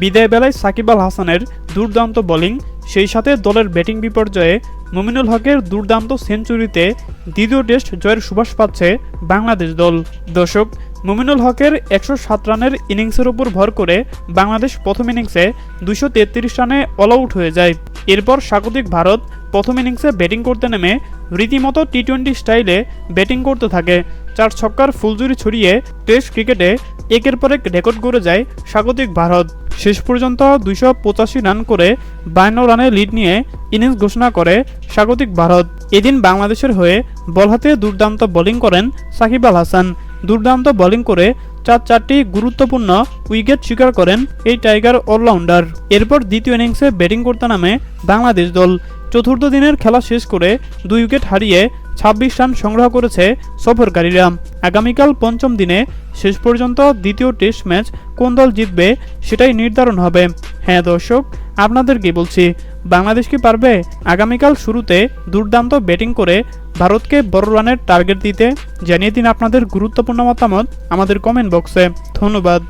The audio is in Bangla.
বিদায় বেলায় সাকিব আল হাসানের দুর্দান্ত বোলিং, সেই সাথে দলের ব্যাটিং বিপর্যয়ে মুমিনুল হকের দুর্দান্ত সেঞ্চুরিতে দ্বিতীয় টেস্ট জয়ের সুবাস পাচ্ছে বাংলাদেশ দল। দর্শক, মুমিনুল হকের একশো সাত রানের ইনিংসের উপর ভর করে বাংলাদেশ প্রথম ইনিংসে দুশো তেত্রিশ রানে অল আউট হয়ে যায়। এরপর স্বাগতিক ভারত প্রথম ইনিংসে ব্যাটিং করতে নেমে রীতিমতো টি টোয়েন্টি স্টাইলে ব্যাটিং করতে থাকে। চার ছক্কার ফুলজুরি ছড়িয়ে টেস্ট ক্রিকেটে একের পর এক রেকর্ড গড়ে যায় স্বাগতিক ভারত। শেষ পর্যন্ত দুইশো পঁচাশি রান করে বায়ান্ন রানে লিড নিয়ে ইনিংস ঘোষণা করে স্বাগতিক ভারত। এদিন বাংলাদেশের হয়ে বল হাতে দুর্দান্ত বোলিং করেন সাকিব আল হাসান। দুর্দান্ত বোলিং করে চার চারটি গুরুত্বপূর্ণ উইকেট শিকার করেন এই টাইগার অলরাউন্ডার এরপর দ্বিতীয় ইনিংসে ব্যাটিং করতে নামে বাংলাদেশ দল। চতুর্থ দিনের খেলা শেষ করে দুই উইকেট হারিয়ে ছাব্বিশ রান সংগ্রহ করেছে সফরকারীরা। আগামীকাল পঞ্চম দিনে শেষ পর্যন্ত দ্বিতীয় টেস্ট ম্যাচ কোন দল জিতবে সেটাই নির্ধারণ হবে। হ্যাঁ দর্শক, আপনাদেরকে বলছি, বাংলাদেশ কি পারবে? আগামীকাল শুরুতে দুর্দান্ত ব্যাটিং করে ভারতকে বড় রানের টার্গেট দিতে জানিয়ে দিন আপনাদের গুরুত্বপূর্ণ মতামত আমাদের কমেন্ট বক্সে। ধন্যবাদ।